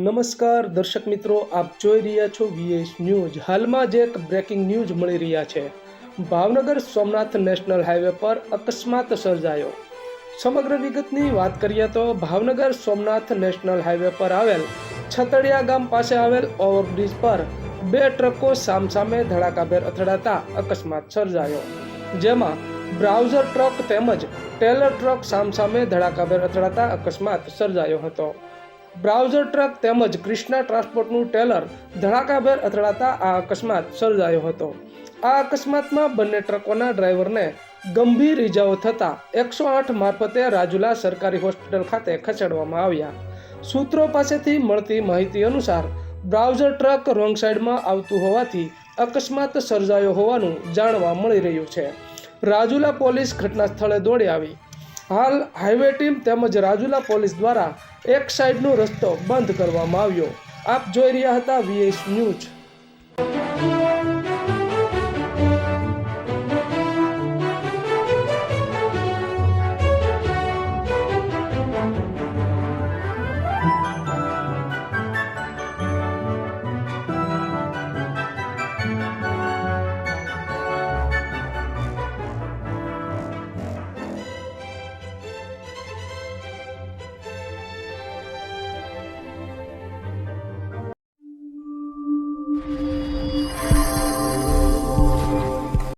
નમસ્કાર, દર્શક મિત્રો, આપ જોઈ રહ્યા છો વીએસ ન્યૂઝ હાલમાં જ એક બ્રેકિંગ ન્યૂઝ મળી રહ્યા છે. ભાવનગર સોમનાથ નેશનલ હાઈવે પર અકસ્માત સર્જાયો. સમગ્ર વિગતની વાત કરીએ તો ભાવનગર સોમનાથ નેશનલ હાઈવે પર આવેલ છતડિયા ગામ પાસે આવેલ ઓવરબ્રિજ પર બે ટ્રકો સામસામે ધડાકાભેર અથડાતા અકસ્માત સર્જાયો. જેમાં બ્રાઉઝર ટ્રક તેમજ ટેલર ટ્રક સામસામે ધડાકાભેર અથડાતા અકસ્માત સર્જાયો હતો. બ્રાઉઝર ટ્રક તેમજ ક્રિષ્ના ટ્રાન્સપોર્ટનું ટેલર ધડાકાભેર અથડાતા આ અકસ્માત સર્જાયો હતો. આ અકસ્માતમાં બંને ટ્રકોના ડ્રાઈવરને ગંભીર ઇજાઓ થતાં એકસો આઠ મારફતે રાજુલા સરકારી હોસ્પિટલ ખાતે ખસેડવામાં આવ્યા. સૂત્રો પાસેથી મળતી માહિતી અનુસાર, બ્રાઉઝર ટ્રક રોંગ સાઈડમાં આવતું હોવાથી અકસ્માત સર્જાયો હોવાનું જાણવા મળી રહ્યું છે. રાજુલા પોલીસ ઘટના સ્થળે દોડી આવી. હાલ હાઈવે ટીમ તેમજ રાજુલા પોલીસ દ્વારા એક સાઈડનો રસ્તો બંધ કરવામાં આવ્યો. આપ જોઈ રહ્યા હતા વીએસ ન્યૂઝ.